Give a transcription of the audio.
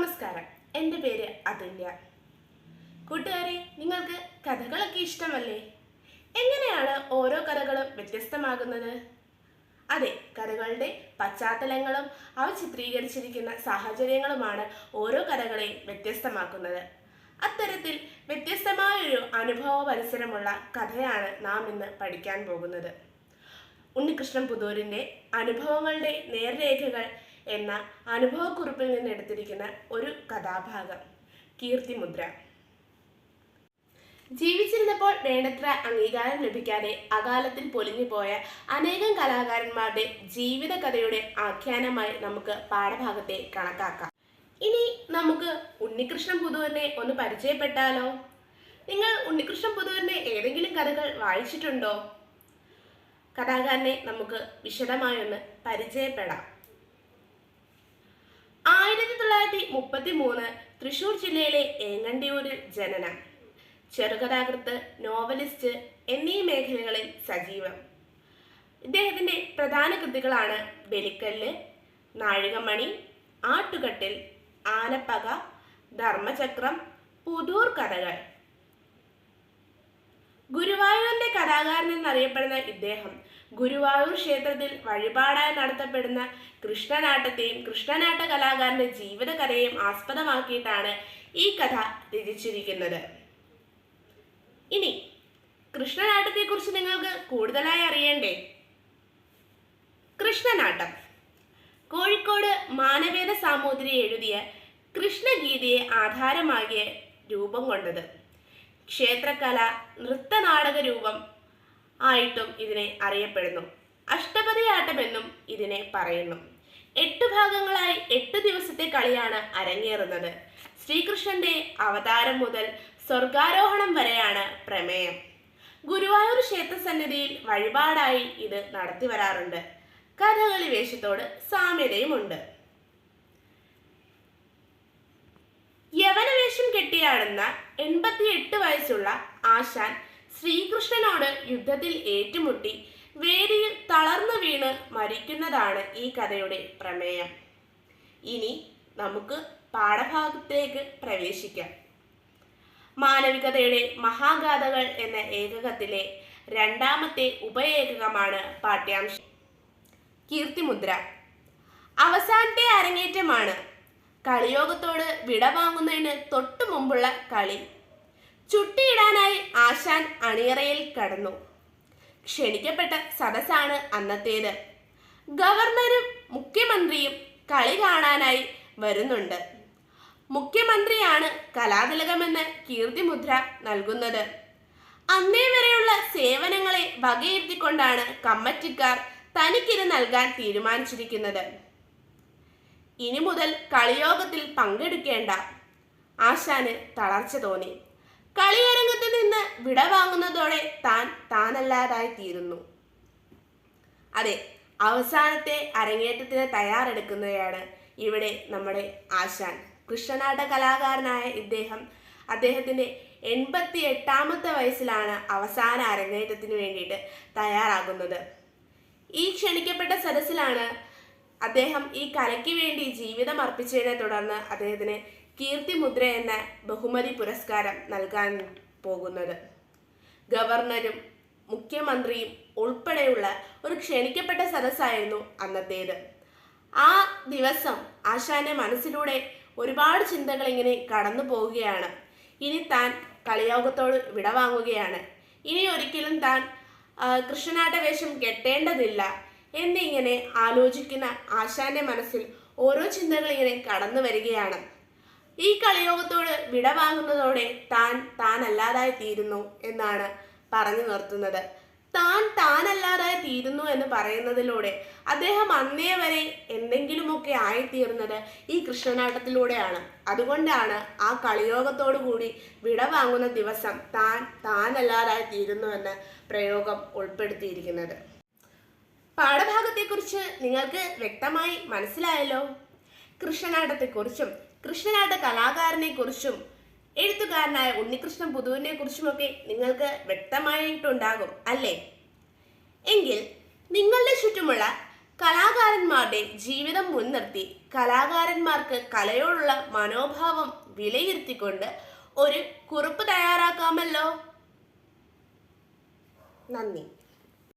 നമസ്കാരം. എന്റെ പേര് അതുല്യ. കൂട്ടുകാരെ നിങ്ങൾക്ക് കഥകളൊക്കെ ഇഷ്ടമല്ലേ? എങ്ങനെയാണ് ഓരോ കഥകളും വ്യത്യസ്തമാകുന്നത്? അതെ കഥകളുടെ പശ്ചാത്തലങ്ങളും അവ ചിത്രീകരിച്ചിരിക്കുന്ന സാഹചര്യങ്ങളുമാണ് ഓരോ കഥകളെയും വ്യത്യസ്തമാക്കുന്നത്. അത്തരത്തിൽ വ്യത്യസ്തമായൊരു അനുഭവ പരിസരമുള്ള കഥയാണ് നാം ഇന്ന് പഠിക്കാൻ പോകുന്നത്. ഉണ്ണികൃഷ്ണൻ പുതൂരിന്റെ അനുഭവങ്ങളുടെ നേർരേഖകൾ എന്ന അനുഭവക്കുറിപ്പിൽ നിന്ന് എടുത്തിരിക്കുന്ന ഒരു കഥാഭാഗം കീർത്തിമുദ്ര. ജീവിച്ചിരുന്നപ്പോൾ വേണ്ടത്ര അംഗീകാരം ലഭിക്കാതെ അകാലത്തിൽ പൊലിഞ്ഞുപോയ അനേകം കലാകാരന്മാരുടെ ജീവിതകഥയുടെ ആഖ്യാനമായി നമുക്ക് പാഠഭാഗത്തെ കണക്കാക്കാം. ഇനി നമുക്ക് ഉണ്ണികൃഷ്ണൻ പുതൂരിനെ ഒന്ന് പരിചയപ്പെട്ടാലോ? നിങ്ങൾ ഉണ്ണികൃഷ്ണൻ പുതൂരിന്റെ ഏതെങ്കിലും കഥകൾ വായിച്ചിട്ടുണ്ടോ? കഥാകാരനെ നമുക്ക് വിശദമായൊന്ന് പരിചയപ്പെടാം. തൊള്ളായിരത്തി മുപ്പത്തി മൂന്ന് തൃശൂർ ജില്ലയിലെ ഏങ്ങണ്ടിയൂരിൽ ജനനം. ചെറുകഥാകൃത്ത് നോവലിസ്റ്റ് എന്നീ മേഖലകളിൽ സജീവം. ഇദ്ദേഹത്തിന്റെ പ്രധാന കൃതികളാണ് ബലിക്കല്ല് നാഴികമണി ആട്ടുകട്ടിൽ ആനപ്പക ധർമ്മചക്രം പുതൂർ കഥകൾ. ഗുരുവായൂരിന്റെ കലാകാരൻ എന്നറിയപ്പെടുന്ന ഇദ്ദേഹം ഗുരുവായൂർ ക്ഷേത്രത്തിൽ വഴിപാടായി നടത്തപ്പെടുന്ന കൃഷ്ണനാട്ടത്തെയും കൃഷ്ണനാട്ട കലാകാരന്റെ ജീവിതകഥയെയും ആസ്പദമാക്കിയിട്ടാണ് ഈ കഥ രചിച്ചിരിക്കുന്നത്. ഇനി കൃഷ്ണനാട്ടത്തെക്കുറിച്ച് നിങ്ങൾക്ക് കൂടുതലായി അറിയണ്ടേ? കൃഷ്ണനാട്ടം. കോഴിക്കോട് മാനവേദ സാമൂതിരി എഴുതിയ കൃഷ്ണഗീതയെ ആധാരമാക്കിയ രൂപം കൊണ്ടത്. ക്ഷേത്രകല നൃത്തനാടക രൂപം ആയിട്ടും ഇതിനെ അറിയപ്പെടുന്നു. അഷ്ടപതിയാട്ടമെന്നും ഇതിനെ പറയുന്നു. എട്ട് ഭാഗങ്ങളായി എട്ട് ദിവസത്തെ കളിയാണ് അരങ്ങേറുന്നത്. ശ്രീകൃഷ്ണന്റെ അവതാരം മുതൽ സ്വർഗാരോഹണം വരെയാണ് പ്രമേയം. ഗുരുവായൂർ ക്ഷേത്ര സന്നിധിയിൽ വഴിപാടായി ഇത് നടത്തി വരാറുണ്ട്. കഥകളി വേഷത്തോട് സാമ്യതയുമുണ്ട്. യവനവേഷം കെട്ടിയാടുന്ന എൺപത്തിയെട്ട് വയസ്സുള്ള ആശാൻ ശ്രീകൃഷ്ണനോട് യുദ്ധത്തിൽ ഏറ്റുമുട്ടി വേദിയിൽ തളർന്നു വീണ് മരിക്കുന്നതാണ് ഈ കഥയുടെ പ്രമേയം. ഇനി നമുക്ക് പാഠഭാഗത്തേക്ക് പ്രവേശിക്കാം. മാനവികതയുടെ മഹാഗാഥകൾ എന്ന ഏകകത്തിലെ രണ്ടാമത്തെ ഉപയേകകമാണ് പാഠ്യാംശം. കീർത്തിമുദ്ര. അവസാനത്തെ അരങ്ങേറ്റമാണ്. കളിയോഗത്തോട് വിട വാങ്ങുന്നതിന് തൊട്ടു മുമ്പുള്ള കളി. ചുട്ടിയിടാനായി ആശാൻ അണിയറയിൽ കടന്നു. ക്ഷണിക്കപ്പെട്ട സദസ്സാണ് അന്നത്തേത്. ഗവർണറും മുഖ്യമന്ത്രിയും കളി കാണാനായി വരുന്നുണ്ട്. മുഖ്യമന്ത്രിയാണ് കലാതിലകമെന്ന് കീർത്തിമുദ്ര നൽകുന്നത്. അന്നേ വരെയുള്ള സേവനങ്ങളെ വകയിരുത്തിക്കൊണ്ടാണ് കമ്മറ്റിക്കാർ തനിക്കിത് നൽകാൻ തീരുമാനിച്ചിരിക്കുന്നത്. ഇനി മുതൽ കളിയോഗത്തിൽ പങ്കെടുക്കേണ്ട ആശാന് തളർച്ച തോന്നി. കളിയരങ്ങത്ത് നിന്ന് വിട വാങ്ങുന്നതോടെ താൻ താനല്ലാതായി തീരുന്നു. അതെ അവസാനത്തെ അരങ്ങേറ്റത്തിന് തയ്യാറെടുക്കുന്നവയാണ് ഇവിടെ നമ്മുടെ ആശാൻ. കൃഷ്ണനാട്ട കലാകാരനായ ഇദ്ദേഹം അദ്ദേഹത്തിന്റെ എൺപത്തി എട്ടാമത്തെ വയസ്സിലാണ് അവസാന അരങ്ങേറ്റത്തിന് വേണ്ടിയിട്ട് തയ്യാറാകുന്നത്. ഈ ക്ഷണിക്കപ്പെട്ട സദസ്സിലാണ് അദ്ദേഹം ഈ കലയ്ക്ക് വേണ്ടി ജീവിതം അർപ്പിച്ചതിനെ തുടർന്ന് അദ്ദേഹത്തിന് കീർത്തിമുദ്ര എന്ന ബഹുമതി പുരസ്കാരം നൽകാൻ പോകുന്നത്. ഗവർണറും മുഖ്യമന്ത്രിയും ഉൾപ്പെടെയുള്ള ഒരു ക്ഷണിക്കപ്പെട്ട സദസ്സായിരുന്നു അന്നത്തേത്. ആ ദിവസം ആശാന്റെ മനസ്സിലൂടെ ഒരുപാട് ചിന്തകൾ ഇങ്ങനെ കടന്നു പോവുകയാണ്. ഇനി താൻ കളിയോഗത്തോട് വിടവാങ്ങുകയാണ്. ഇനി ഒരിക്കലും താൻ കൃഷ്ണനാട്ട വേഷം കെട്ടേണ്ടതില്ല എന്നിങ്ങനെ ആലോചിക്കുന്ന ആശാന്റെ മനസ്സിൽ ഓരോ ചിന്തകൾ ഇങ്ങനെ കടന്നു വരികയാണ്. ഈ കളിയോഗത്തോട് വിട വാങ്ങുന്നതോടെ താൻ താനല്ലാതായി തീരുന്നു എന്നാണ് പറഞ്ഞു നിർത്തുന്നത്. താൻ താനല്ലാതായി തീരുന്നു എന്ന് പറയുന്നതിലൂടെ അദ്ദേഹം അന്നേ വരെ എന്തെങ്കിലുമൊക്കെ ആയിത്തീർന്നത് ഈ കൃഷ്ണനാട്ടത്തിലൂടെയാണ്. അതുകൊണ്ടാണ് ആ കളിയോഗത്തോടു കൂടി വിട വാങ്ങുന്ന ദിവസം താൻ താനല്ലാതായി തീരുന്നു എന്ന് പ്രയോഗം ഉൾപ്പെടുത്തിയിരിക്കുന്നത്. പാഠഭാഗത്തെക്കുറിച്ച് നിങ്ങൾക്ക് വ്യക്തമായി മനസ്സിലായല്ലോ? കൃഷ്ണനാട്ടത്തെക്കുറിച്ചും കൃഷ്ണനാട്ട കലാകാരനെ കുറിച്ചും എഴുത്തുകാരനായ ഉണ്ണികൃഷ്ണൻ പുതുവിനെ കുറിച്ചുമൊക്കെ നിങ്ങൾക്ക് വ്യക്തമായിട്ടുണ്ടാകും അല്ലേ? എങ്കിൽ നിങ്ങളുടെ ചുറ്റുമുള്ള കലാകാരന്മാരുടെ ജീവിതം മുൻനിർത്തി കലാകാരന്മാർക്ക് കലയോടുള്ള മനോഭാവം വിലയിരുത്തിക്കൊണ്ട് ഒരു കുറിപ്പ് തയ്യാറാക്കാമല്ലോ. നന്ദി.